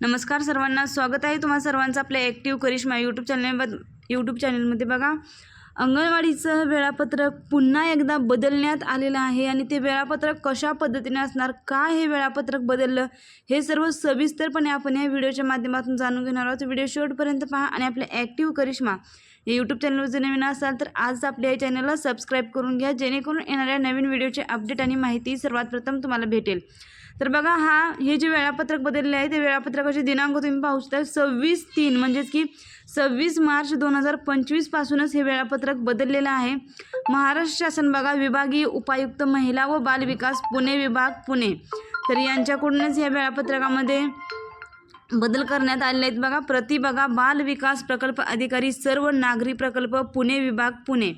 नमस्कार सर्वांना स्वागत आहे तुम्हा सर्वांचं आपल्या active Karishma YouTube channel YouTube चॅनलमध्ये बघा. अंगणवाडीचं वेळापत्रक पुन्हा एकदा बदलण्यात आलेलं आहे आणि ते वेळापत्रक कशा पद्धतीने असणार का हे वेळापत्रक बदललं हे सर्व सविस्तरपणे आपण या व्हिडिओच्या माध्यमातून जाणून घेणार आहोत. व्हिडिओ शेवटपर्यंत पहा आणि आपल्या ॲक्टिव्ह करिश्मा या यूट्यूब चॅनलवर जर नवीन असाल तर आज आपल्या या चॅनलला सबस्क्राईब करून घ्या जेणेकरून येणाऱ्या नवीन व्हिडिओचे अपडेट आणि माहिती सर्वात प्रथम तुम्हाला भेटेल. तर बघा हा हे जे वेळापत्रक बदलले आहे ते वेळापत्रकाचे दिनांक तुम्ही पाहू शकता. सव्वीस तीन म्हणजेच की सव्वीस मार्च दोन हजार पंचवीसपासूनच हे वेळापत्रक बदललेलं आहे. महाराष्ट्र शासन बघा विभागीय उपायुक्त महिला व बालविकास पुणे विभाग पुणे. तर यांच्याकडूनच या वेळापत्रकामध्ये बदल करण्यात आलेले आहेत बघा. प्रति बघा बाल विकास प्रकल्प अधिकारी सर्व नागरी प्रकल्प पुणे विभाग पुणे.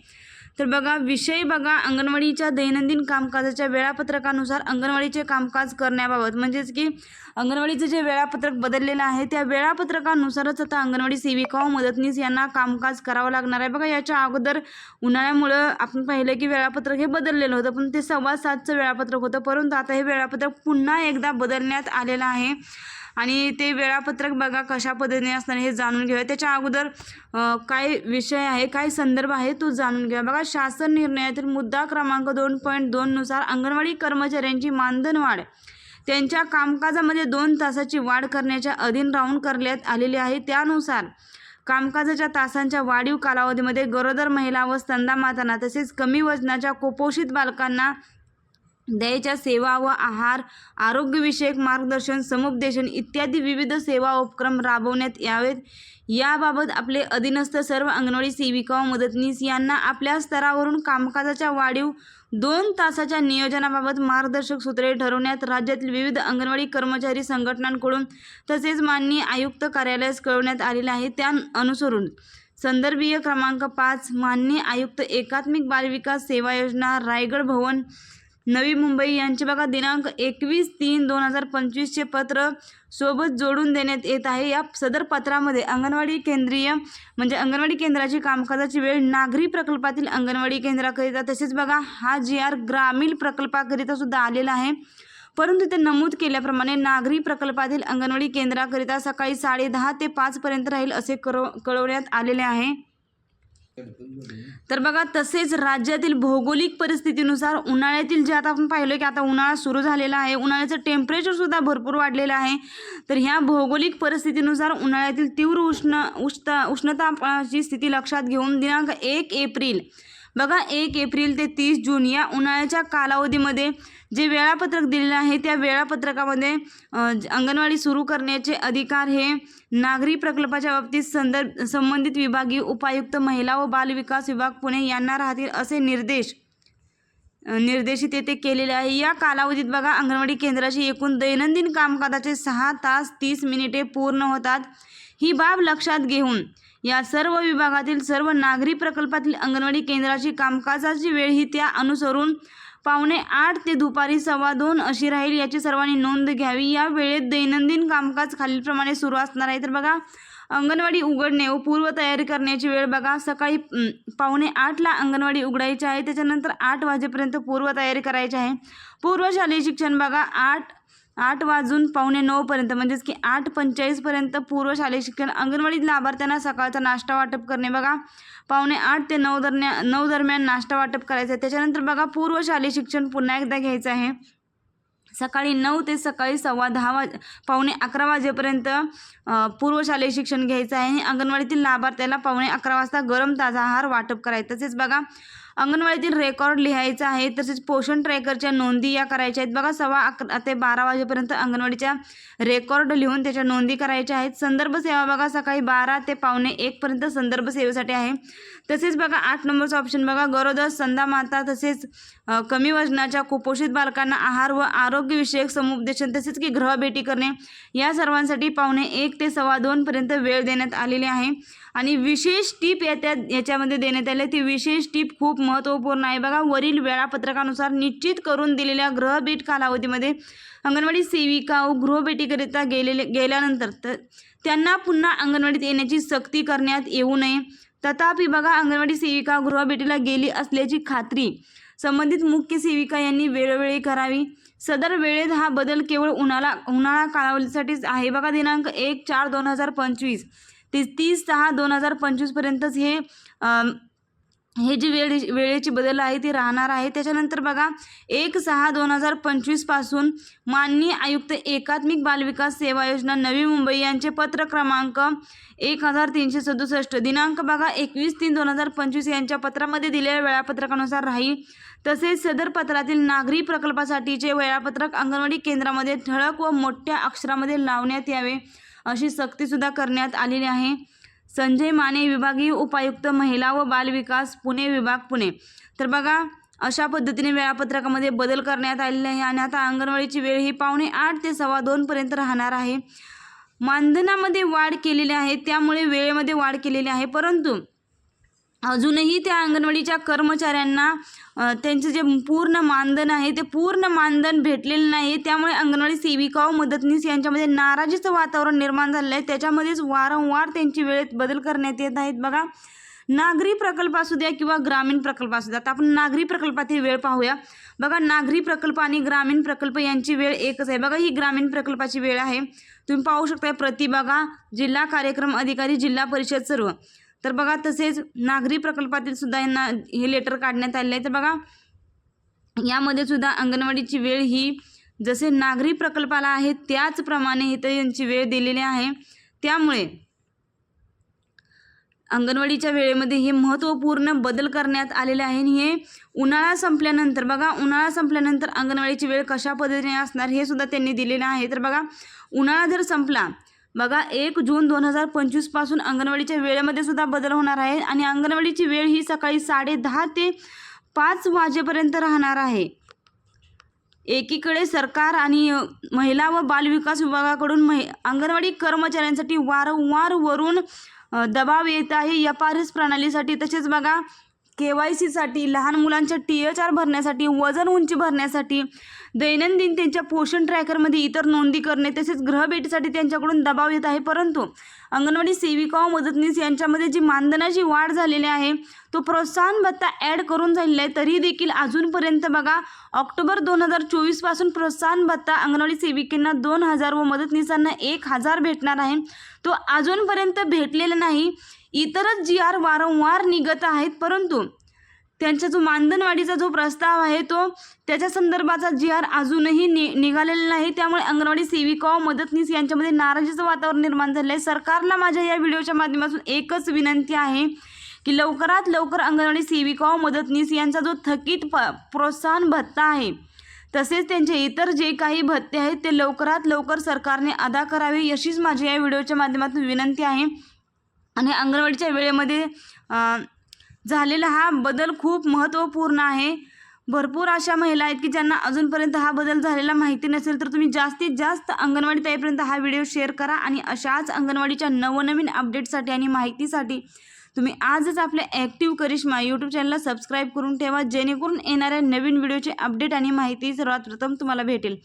तर बघा विषय बघा अंगणवाडीच्या दैनंदिन कामकाजाच्या वेळापत्रकानुसार अंगणवाडीचे कामकाज करण्याबाबत. म्हणजेच की अंगणवाडीचं जे वेळापत्रक बदललेलं आहे त्या वेळापत्रकानुसारच आता अंगणवाडी सेविका व मदतनीस यांना कामकाज करावं लागणार आहे. बघा याच्या अगोदर उन्हाळ्यामुळं आपण पाहिलं की वेळापत्रक हे बदललेलं होतं पण ते सव्वा सातचं वेळापत्रक होतं. परंतु आता हे वेळापत्रक पुन्हा एकदा बदलण्यात आलेलं आहे. आणि ते वेळापत्रक बघा कशा पद्धतीने असणार हे जाणून घेऊया. त्याच्या अगोदर काय विषय आहे काय संदर्भ आहे तो जाणून घेऊया. बघा शासन निर्णयातील मुद्दा क्रमांक दोन पॉईंट दोननुसार अंगणवाडी कर्मचाऱ्यांची मानधनवाढ. त्यांच्या कामकाजामध्ये दोन तासाची वाढ करण्याच्या अधीन राहून करण्यात आलेली आहे. त्यानुसार कामकाजाच्या तासांच्या वाढीव कालावधीमध्ये गरोदर महिला व स्तंदा मातांना तसेच कमी वजनाच्या कुपोषित बालकांना द्यायच्या सेवा व आहार आरोग्यविषयक मार्गदर्शन समुपदेशन इत्यादी विविध सेवा उपक्रम राबवण्यात यावेत. याबाबत आपले अधीनस्थ सर्व अंगणवाडी सेविका व मदतनीस यांना आपल्या स्तरावरून कामकाजाच्या वाढीव दोन तासाच्या नियोजनाबाबत मार्गदर्शक सूत्रे ठरवण्यात राज्यातील विविध अंगणवाडी कर्मचारी संघटनांकडून तसेच माननीय आयुक्त कार्यालयास कळवण्यात आलेले आहे. त्या अनुसरून संदर्भीय क्रमांक पाच माननीय आयुक्त एकात्मिक बालविकास सेवा योजना रायगड भवन नवी मुंबई यांचे बघा दिनांक एकवीस तीन दोन हजार पंचवीसचे पत्र सोबत जोडून देण्यात येत आहे. या सदर पत्रामध्ये अंगणवाडी केंद्रीय म्हणजे अंगणवाडी केंद्राची कामकाजाची वेळ नागरी प्रकल्पातील अंगणवाडी केंद्राकरिता तसेच बघा हा जी आर ग्रामीण प्रकल्पाकरिता सुद्धा आलेला आहे. परंतु ते नमूद केल्याप्रमाणे नागरी प्रकल्पातील अंगणवाडी केंद्राकरिता सकाळी साडे दहा ते पाचपर्यंत राहील असे करो कळवण्यात आलेले आहे. तर बघा तसेच राज्यातील भौगोलिक परिस्थितीनुसार उन्हाळ्यातील जे आता आपण पाहिलं की आता उन्हाळा सुरू झालेला आहे उन्हाळ्याचं टेम्परेचर सुद्धा भरपूर वाढलेलं आहे. तर ह्या भौगोलिक परिस्थितीनुसार उन्हाळ्यातील तीव्र उष्ण उष्ण उष्णताची स्थिती लक्षात घेऊन दिनांक एक एप्रिल बघा एक एप्रिल ते तीस जून या उन्हाळ्याच्या कालावधीमध्ये जे वेळापत्रक दिलेलं आहे त्या वेळापत्रकामध्ये अंगणवाडी सुरू करण्याचे अधिकार हे नागरी प्रकल्पाच्या बाबतीत संदर्भ संबंधित विभागीय उपायुक्त महिला व बालविकास विभाग पुणे यांना राहतील असे निर्देश निर्देशित येथे केलेले आहे. या कालावधीत बघा अंगणवाडी केंद्राची एकूण दैनंदिन कामकाजाचे सहा तास तीस मिनिटे पूर्ण होतात. ही बाब लक्षात घेऊन या सर्व विभागातील सर्व नागरी प्रकल्पातील अंगणवाडी केंद्राची कामकाजाची वेळ ही त्या अनुसरून पावणे आठ ते दुपारी सव्वा दोन अशी राहील याची सर्वांनी नोंद घ्यावी. या वेळेत दैनंदिन कामकाज खालीलप्रमाणे सुरू असणार आहे. तर बघा अंगणवाडी उघडणे व पूर्वतयारी करण्याची वेळ बघा. सकाळी पावणे आठला अंगणवाडी उघडायची आहे. त्याच्यानंतर आठ वाजेपर्यंत पूर्वतयारी करायची आहे. पूर्वशालेय शिक्षण बघा आठ आठ वाजून पावणे नऊपर्यंत म्हणजेच की आठ पंचेचाळीसपर्यंत पूर्व शालेय शिक्षण अंगणवाडीत लाभार्थ्यांना सकाळचा नाश्ता वाटप करणे. बघा पावणे आठ ते नऊ दरम्यान नऊ दरम्यान नाश्ता वाटप करायचं आहे. त्याच्यानंतर बघा पूर्व शालेय शिक्षण पुन्हा एकदा घ्यायचं आहे. सकाळी नऊ ते सकाळी सव्वा दहा वाज पावणे अकरा वाजेपर्यंत पूर्व शालेय शिक्षण घ्यायचं आहे. आणि अंगणवाडीतील लाभार्थ्याला पावणे अकरा वाजता गरम ताजा आहार वाटप करायचं तसेच बघा अंगणवाडीतील रेकॉर्ड लिहायचा आहे. तसेच पोषण ट्रॅकरच्या नोंदी या करायच्या आहेत. बघा सव्वा अकरा ते बारा वाजेपर्यंत अंगणवाडीच्या रेकॉर्ड लिहून त्याच्या नोंदी करायच्या आहेत. संदर्भ सेवा बघा सकाळी बारा ते पावणे एकपर्यंत संदर्भ सेवेसाठी आहे. तसेच बघा आठ नंबरचं ऑप्शन बघा गरोदर संधा माता तसेच कमी वजनाच्या कुपोषित बालकांना आहार व आरोग्यविषयक समुपदेशन तसेच की गृहभेटी करणे या सर्वांसाठी पावणे एक ते सव्वा दोनपर्यंत वेळ देण्यात आलेली आहे. आणि विशेष टीप याच्या याच्यामध्ये देण्यात आले ती विशेष टीप खूप महत्त्वपूर्ण आहे. बघा वरील वेळापत्रकानुसार निश्चित करून दिलेल्या गृहभेट कालावधीमध्ये अंगणवाडी सेविका व गृहभेटीकरिता गेलेले गेल्यानंतर तर त्यांना पुन्हा अंगणवाडीत येण्याची सक्ती करण्यात येऊ नये. तथापि बघा अंगणवाडी सेविका गृहभेटीला गेली असल्याची खात्री. संबंधित मुख्य सेविका यांनी वेळोवेळी करावी. सदर वेळेत हा बदल केवळ उन्हाळा उन्हाळा कालावधीसाठीच आहे. बघा दिनांक एक चार दोन हजार पंचवीस. ते तीस सहा दोन हजार पंचवीसपर्यंतच हे हे जी वेळ वेळेची बदल आहे ती राहणार आहे. त्याच्यानंतर बघा एक सहा दोन हजार पंचवीसपासून माननीय आयुक्त एकात्मिक बालविकास सेवा योजना नवी मुंबई यांचे पत्र क्रमांक एक हजार तीनशे सदुसष्ट. दिनांक बघा एकवीस तीन दोन हजार पंचवीस यांच्या पत्रामध्ये दिलेल्या वेळापत्रकानुसार राहील. तसेच सदर पत्रातील नागरी प्रकल्पासाठीचे वेळापत्रक अंगणवाडी केंद्रामध्ये ठळक व मोठ्या अक्षरामध्ये लावण्यात यावे. अशी सक्तीसुद्धा करण्यात आलेली आहे. संजय माने विभागीय उपायुक्त महिला व बालविकास पुणे विभाग पुणे. तर बघा अशा पद्धतीने वेळापत्रकामध्ये बदल करण्यात आलेले आहे आणि आता अंगणवाडीची वेळ ही पावणे आठ ते सव्वा दोनपर्यंत राहणार आहे. मानधनामध्ये वाढ केलेली आहे त्यामुळे वेळेमध्ये वाढ केलेली आहे. परंतु अजूनही त्या अंगणवाडीच्या कर्मचाऱ्यांना त्यांचं जे पूर्ण मानधन आहे ते पूर्ण मानधन भेटलेलं नाही त्यामुळे अंगणवाडी सेविका व मदतनीस यांच्यामध्ये नाराजीचं वातावरण निर्माण झालेलं आहे. त्याच्यामध्येच वारंवार त्यांची वेळेत बदल करण्यात येत आहेत. बघा नागरी प्रकल्प असू द्या किंवा ग्रामीण प्रकल्प असू द्या आता आपण नागरी प्रकल्पातील वेळ पाहूया. बघा नागरी प्रकल्प आणि ग्रामीण प्रकल्प यांची वेळ एकच आहे. बघा ही ग्रामीण प्रकल्पाची वेळ आहे. तुम्ही पाहू शकता प्रति बघा जिल्हा कार्यक्रम अधिकारी जिल्हा परिषद सर्व. तर बघा तसेच नागरी प्रकल्पातील सुद्धा यांना हे लेटर काढण्यात आले आहे तर बघा यामध्ये सुद्धा अंगणवाडीची वेळ ही जसे नागरी प्रकल्पाला आहे त्याचप्रमाणे इथं यांची वेळ दिलेली आहे. त्यामुळे अंगणवाडीच्या वेळेमध्ये हे महत्त्वपूर्ण बदल करण्यात आलेले आहे आणि हे उन्हाळा संपल्यानंतर बघा उन्हाळा संपल्यानंतर अंगणवाडीची वेळ कशा पद्धतीने असणार हे सुद्धा त्यांनी दिलेलं आहे. तर बघा उन्हाळा जर संपला बघा एक जून दोन हजार पंचवीसपासून अंगणवाडीच्या वेळेमध्ये सुद्धा बदल होणार आहे आणि अंगणवाडीची वेळ ही सकाळी साडे दहा ते पाच वाजेपर्यंत राहणार आहे. एकीकडे सरकार आणि महिला व बालविकास विभागाकडून महि अंगणवाडी कर्मचाऱ्यांसाठी वारंवार वरून दबाव येत आहे या आर प्रणालीसाठी. तसेच बघा के वाय सीसाठी लहान मुलांच्या टी एच आर भरण्यासाठी वजन उंची भरण्यासाठी दैनंदिन त्यांच्या पोषण ट्रॅकरमध्ये इतर नोंदी करणे तसेच ग्रहभेटीसाठी त्यांच्याकडून दबाव येत आहे. परंतु अंगणवाडी सेविका व मदतनीस यांच्यामध्ये जी मानधनाची वाढ झालेली आहे तो प्रोत्साहन भत्ता ॲड करून झालेला आहे. तरी देखील अजूनपर्यंत बघा ऑक्टोबर दोन हजार चोवीसपासून प्रोत्साहन भत्ता अंगणवाडी सेविकेंना दोन हजार व मदतनीसांना एक हजार भेटणार आहे. तो अजूनपर्यंत भेटलेला नाही. इतरच जी आर वारंवार निघत आहेत परंतु त्यांचा जो मानधनवाढीचा जो प्रस्ताव आहे तो त्याच्या संदर्भाचा जी आर अजूनही नि निघालेला नाही. त्यामुळे अंगणवाडी सेविका व मदतनीस यांच्यामध्ये नाराजीचं वातावरण निर्माण झालं आहे. सरकारला माझ्या या व्हिडिओच्या माध्यमातून एकच विनंती आहे की लवकरात लवकर अंगणवाडी सेविका व मदतनीस यांचा जो थकीत प प्रोत्साहन भत्ता आहे तसेच त्यांचे इतर जे काही भत्ते आहेत ते लवकरात लवकर सरकारने अदा करावे अशीच माझी या व्हिडिओच्या माध्यमातून विनंती आहे. आणि अंगणवाडीच्या वेळेमध्ये झालेला हा बदल खूप महत्त्वपूर्ण आहे. भरपूर अशा महिला आहेत की ज्यांना अजूनपर्यंत हा बदल झालेला माहिती नसेल तर तुम्ही जास्तीत जास्त अंगणवाडी ताईपर्यंत हा व्हिडिओ शेअर करा आणि अशाच अंगणवाडीच्या नवनवीन अपडेटसाठी आणि माहितीसाठी तुम्ही आजच आपल्या ॲक्टिव्ह करिश्मा यूट्यूब चॅनलला सबस्क्राईब करून ठेवा जेणेकरून येणाऱ्या नवीन व्हिडिओची अपडेट आणि माहिती सर्वात प्रथम तुम्हाला भेटेल.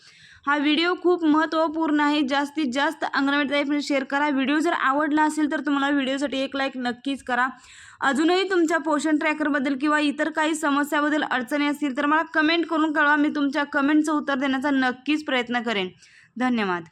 हा व्हिडिओ खूप महत्त्वपूर्ण आहे. जास्तीत जास्त अंगणवाडी ताईपर्यंत शेअर करा. व्हिडिओ जर आवडला असेल तर तुम्हाला व्हिडिओसाठी एक लाईक नक्कीच करा. अजूनही तुमच्या पोषण ट्रॅकरबद्दल किंवा इतर काही समस्याबद्दल अडचणी असतील तर मला कमेंट करून कळवा. मी तुमच्या कमेंटचं उत्तर देण्याचा नक्कीच प्रयत्न करेन. धन्यवाद.